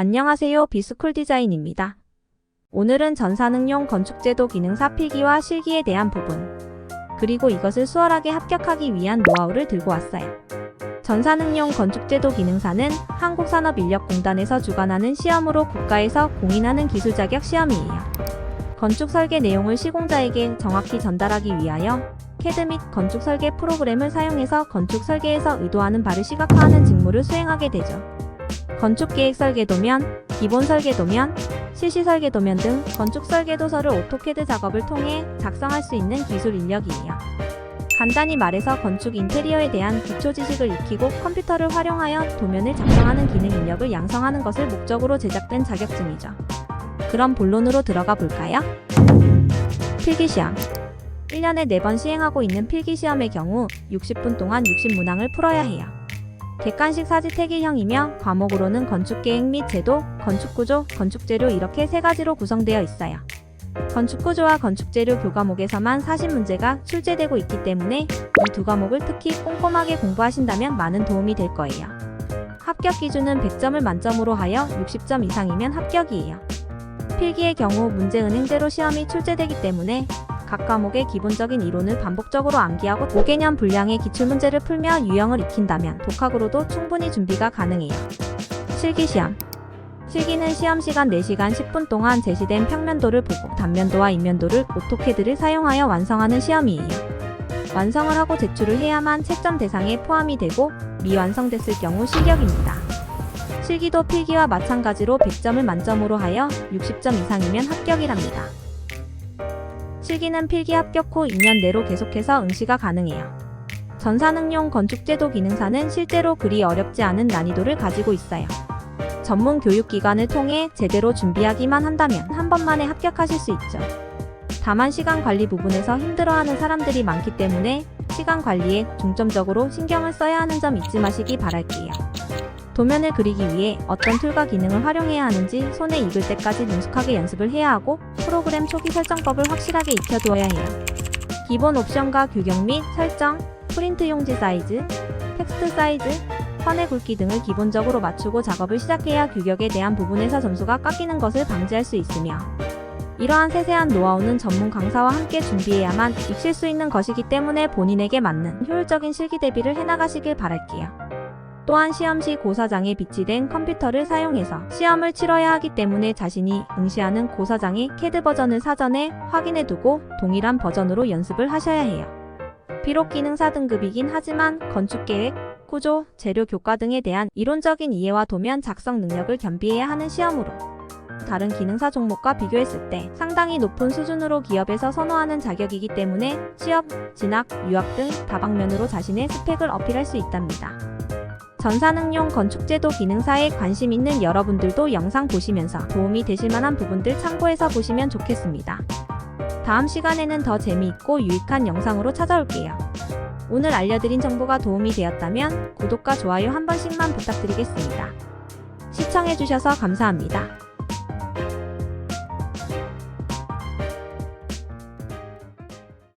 안녕하세요. 비스쿨 디자인입니다. 오늘은 전산응용 건축제도 기능 사 필기와 실기에 대한 부분, 그리고 이것을 수월하게 합격하기 위한 노하우를 들고 왔어요. 전산응용 건축제도 기능사는 한국산업인력공단에서 주관하는 시험으로 국가에서 공인하는 기술 자격 시험이에요. 건축 설계 내용을 시공자에게 정확히 전달하기 위하여 CAD 및 건축 설계 프로그램을 사용해서 건축 설계에서 의도하는 바를 시각화하는 직무를 수행하게 되죠. 건축 계획 설계도면, 기본 설계도면, 실시 설계도면 등 건축 설계도서를 오토캐드 작업을 통해 작성할 수 있는 기술 인력이에요. 간단히 말해서 건축 인테리어에 대한 기초 지식을 익히고 컴퓨터를 활용하여 도면을 작성하는 기능 인력을 양성하는 것을 목적으로 제작된 자격증이죠. 그럼 본론으로 들어가 볼까요? 필기시험 1년에 4번 시행하고 있는 필기시험의 경우 60분 동안 60문항을 풀어야 해요. 객관식 사지태기형이며 과목으로는 건축계획 및 제도, 건축구조, 건축재료 이렇게 세 가지로 구성되어 있어요. 건축구조와 건축재료 교과목에서만 40문제가 출제되고 있기 때문에 이 두 과목을 특히 꼼꼼하게 공부하신다면 많은 도움이 될 거예요. 합격 기준은 100점을 만점으로 하여 60점 이상이면 합격이에요. 필기의 경우 문제은행제로 시험이 출제되기 때문에 각 과목의 기본적인 이론을 반복적으로 암기하고 5개년 분량의 기출문제를 풀며 유형을 익힌다면 독학으로도 충분히 준비가 가능해요. 실기시험 실기는 시험 시간 4시간 10분 동안 제시된 평면도를 보고 단면도와 인면도를 오토캐드를 사용하여 완성하는 시험이에요. 완성을 하고 제출을 해야만 채점 대상에 포함이 되고 미완성됐을 경우 실격입니다. 실기도 필기와 마찬가지로 100점을 만점으로 하여 60점 이상이면 합격이랍니다. 실기는 필기 합격 후 2년 내로 계속해서 응시가 가능해요. 전산응용 건축제도 기능사는 실제로 그리 어렵지 않은 난이도를 가지고 있어요. 전문 교육기관을 통해 제대로 준비하기만 한다면 한 번만에 합격하실 수 있죠. 다만 시간 관리 부분에서 힘들어하는 사람들이 많기 때문에 시간 관리에 중점적으로 신경을 써야 하는 점 잊지 마시기 바랄게요. 도면을 그리기 위해 어떤 툴과 기능을 활용해야 하는지 손에 익을 때까지 능숙하게 연습을 해야 하고 프로그램 초기 설정법을 확실하게 익혀두어야 해요. 기본 옵션과 규격 및 설정, 프린트 용지 사이즈, 텍스트 사이즈, 선의 굵기 등을 기본적으로 맞추고 작업을 시작해야 규격에 대한 부분에서 점수가 깎이는 것을 방지할 수 있으며 이러한 세세한 노하우는 전문 강사와 함께 준비해야만 익힐 수 있는 것이기 때문에 본인에게 맞는 효율적인 실기 대비를 해나가시길 바랄게요. 또한 시험 시 고사장에 비치된 컴퓨터를 사용해서 시험을 치러야 하기 때문에 자신이 응시하는 고사장의 CAD 버전을 사전에 확인해 두고 동일한 버전으로 연습을 하셔야 해요. 비록 기능사 등급이긴 하지만 건축계획, 구조, 재료 교과 등에 대한 이론적인 이해와 도면 작성 능력을 겸비해야 하는 시험으로 다른 기능사 종목과 비교했을 때 상당히 높은 수준으로 기업에서 선호하는 자격이기 때문에 취업, 진학, 유학 등 다방면으로 자신의 스펙을 어필할 수 있답니다. 전산응용 건축제도 기능사에 관심 있는 여러분들도 영상 보시면서 도움이 되실 만한 부분들 참고해서 보시면 좋겠습니다. 다음 시간에는 더 재미있고 유익한 영상으로 찾아올게요. 오늘 알려드린 정보가 도움이 되었다면 구독과 좋아요 한 번씩만 부탁드리겠습니다. 시청해주셔서 감사합니다.